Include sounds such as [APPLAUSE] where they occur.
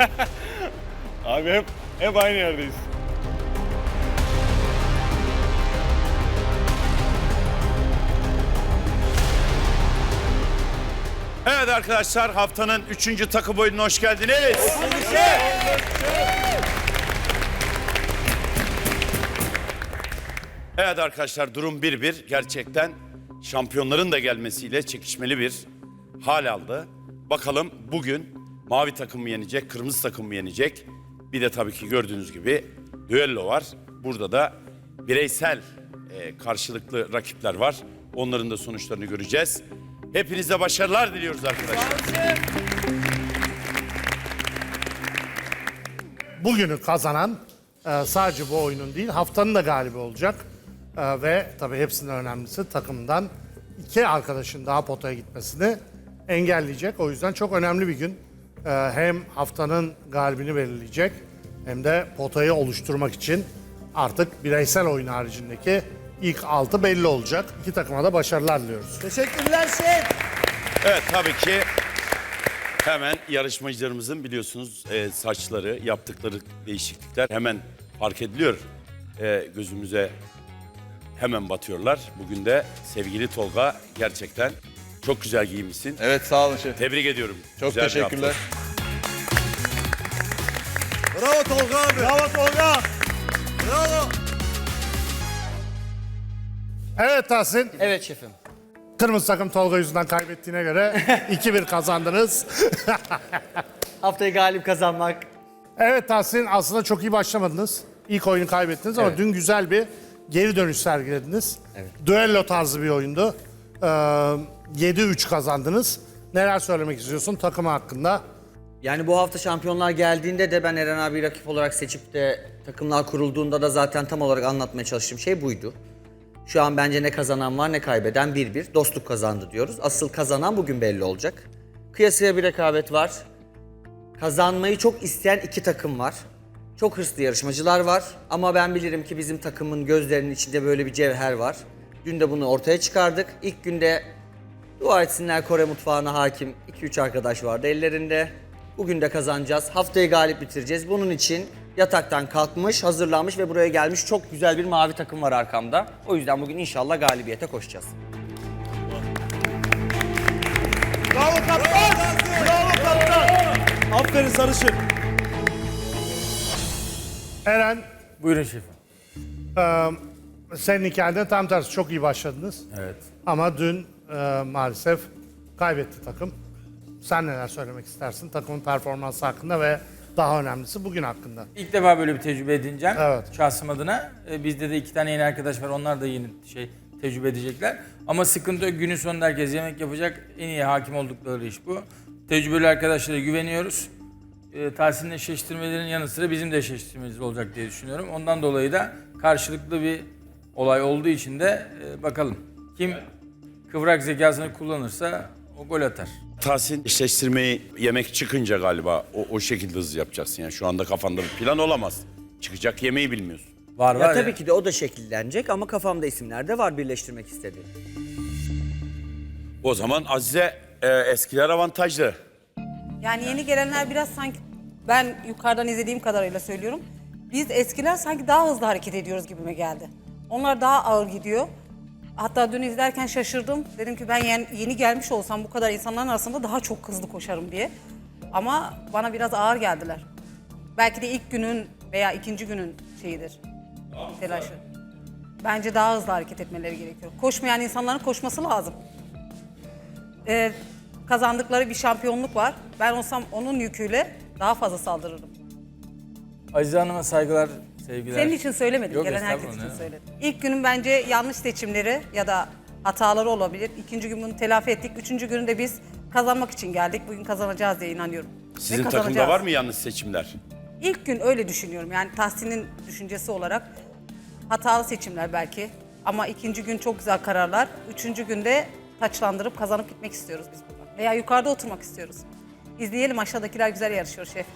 [LAUGHS] Abi hep, hep aynı yerdeyiz. Evet arkadaşlar haftanın 3. takım oyununa hoş geldiniz. Evet arkadaşlar durum 1-1. Gerçekten şampiyonların da gelmesiyle çekişmeli bir hal aldı. Bakalım bugün mavi takım mı yenecek, kırmızı takım mı yenecek? Bir de tabii ki gördüğünüz gibi düello var. Burada da bireysel e, karşılıklı rakipler var. Onların da sonuçlarını göreceğiz. Hepinize başarılar diliyoruz arkadaşlar. bugünü kazanan e, sadece bu oyunun değil haftanın da galibi olacak. E, ve tabii hepsinden önemlisi takımdan iki arkadaşın daha potaya gitmesini engelleyecek. O yüzden çok önemli bir gün. E, hem haftanın galibini belirleyecek hem de potayı oluşturmak için artık bireysel oyun haricindeki ilk altı belli olacak. İki takıma da başarılar diliyoruz. Teşekkürler şef. Evet tabii ki hemen yarışmacılarımızın biliyorsunuz e, saçları, yaptıkları değişiklikler hemen fark ediliyor. E, gözümüze hemen batıyorlar. Bugün de sevgili Tolga gerçekten çok güzel giymişsin. Evet sağ olun şef. Tebrik ediyorum. Çok Güzel bir teşekkürler. Bravo Tolga abi. Bravo Tolga. Bravo. Evet Tahsin, Evet şefim. kırmızı takım Tolga yüzünden kaybettiğine göre [LAUGHS] 2-1 kazandınız. [LAUGHS] Haftayı galip kazanmak. Evet Tahsin aslında çok iyi başlamadınız. İlk oyunu kaybettiniz ama Evet. dün güzel bir geri dönüş sergilediniz. Evet. Düello tarzı bir oyundu. Ee, 7-3 kazandınız. Neler söylemek istiyorsun takım hakkında? Yani bu hafta şampiyonlar geldiğinde de ben Eren abi rakip olarak seçip de takımlar kurulduğunda da zaten tam olarak anlatmaya çalıştığım şey buydu. Şu an bence ne kazanan var ne kaybeden 1-1. Dostluk kazandı diyoruz. Asıl kazanan bugün belli olacak. Kıyasıya bir rekabet var. Kazanmayı çok isteyen iki takım var. Çok hırslı yarışmacılar var. Ama ben bilirim ki bizim takımın gözlerinin içinde böyle bir cevher var. Dün de bunu ortaya çıkardık. İlk günde Dua etsinler Kore mutfağına hakim 2-3 arkadaş vardı ellerinde. Bugün de kazanacağız. Haftayı galip bitireceğiz. Bunun için yataktan kalkmış, hazırlanmış ve buraya gelmiş çok güzel bir mavi takım var arkamda. O yüzden bugün inşallah galibiyete koşacağız. Bravo kaptan. Bravo kaptan. Aferin sarışın. Eren, Buyurun şefim. e, senin hikayende tam tersi çok iyi başladınız. Evet. Ama dün e, maalesef kaybetti takım. Sen neler söylemek istersin takımın performansı hakkında ve daha önemlisi bugün hakkında? İlk defa böyle bir tecrübe edineceğim. Evet. Şahsım adına. Ee, bizde de iki tane yeni arkadaş var. Onlar da yeni şey tecrübe edecekler. Ama sıkıntı yok. Günün sonunda herkes yemek yapacak. En iyi hakim oldukları iş bu. Tecrübeli arkadaşlara güveniyoruz. Ee, Tahsin'in eşleştirmelerin yanı sıra bizim de eşleştirmemiz olacak diye düşünüyorum. Ondan dolayı da karşılıklı bir olay olduğu için de e, bakalım. Kim kıvrak zekasını kullanırsa o gol atar. Tahsin eşleştirmeyi yemek çıkınca galiba o, o şekilde hızlı yapacaksın. Yani şu anda kafanda bir plan olamaz. Çıkacak yemeği bilmiyorsun. Var Ya var tabii ki de o da şekillenecek ama kafamda isimler de var birleştirmek istediğim. O zaman Azize e, eskiler avantajlı. Yani yeni gelenler biraz sanki ben yukarıdan izlediğim kadarıyla söylüyorum. Biz eskiler sanki daha hızlı hareket ediyoruz gibime geldi. Onlar daha ağır gidiyor. Hatta dün izlerken şaşırdım. Dedim ki ben yeni, yeni gelmiş olsam bu kadar insanların arasında daha çok hızlı koşarım diye. Ama bana biraz ağır geldiler. Belki de ilk günün veya ikinci günün şeyidir. Telaşı. Bence daha hızlı hareket etmeleri gerekiyor. Koşmayan insanların koşması lazım. Ee, kazandıkları bir şampiyonluk var. Ben olsam onun yüküyle daha fazla saldırırım. Azize Hanım'a saygılar, sevgiler. Senin için söylemedim, Yok, gelen herkes için ya. söyledim. İlk günün bence yanlış seçimleri ya da hataları olabilir. İkinci gün bunu telafi ettik. Üçüncü günü de biz kazanmak için geldik. Bugün kazanacağız diye inanıyorum. Ve Sizin takımda kazanacağız. var mı yanlış seçimler? İlk gün öyle düşünüyorum. Yani Tahsin'in düşüncesi olarak hatalı seçimler belki. Ama ikinci gün çok güzel kararlar. Üçüncü günde taçlandırıp kazanıp gitmek istiyoruz biz buradan. Veya yukarıda oturmak istiyoruz. İzleyelim aşağıdakiler güzel yarışıyor şef.